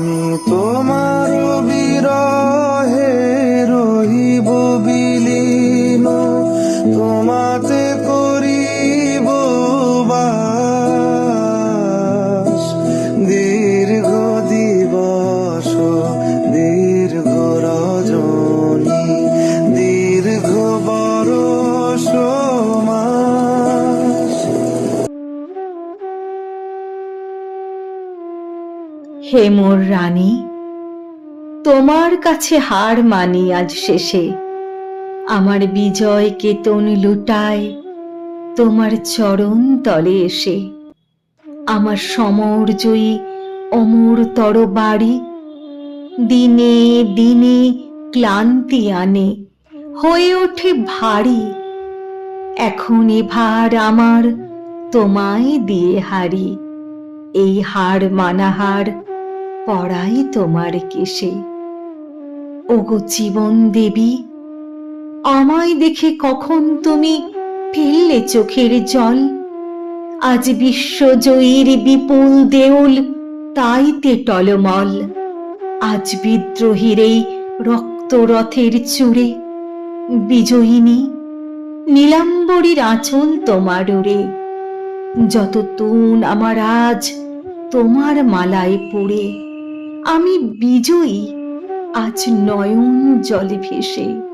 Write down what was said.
আমি তোমার হে মোর রানী, তোমার কাছে হার মানি আজ শেষে। আমার বিজয় কেতন লুটায়, তোমার চরণ তলে এসে। আমার সমর জয়ী অমর তর বাড়ি, দিনে দিনে ক্লান্তি আনে, হয়ে ওঠে ভারী। এখন এ ভার আমার তোমায় দিয়ে হারি, এই হার মানাহার পড়াই তোমার কেশে। ওগো জীবন দেবী, আমায় দেখে কখন তুমি ফেললে চোখের জল? আজ বিশ্বজয়ীর বিপুল দেউল, তাইতে টলমল। আজ বিদ্রোহীর এই রক্তরথের চূড়ে, বিজয়িনী, নীলাম্বরীর আঁচল তোমার উড়ে যত তুন আমার আজ তোমার মালায় পড়ে। আমি বিজয়ী। আজ নয়ন জলে ভেসে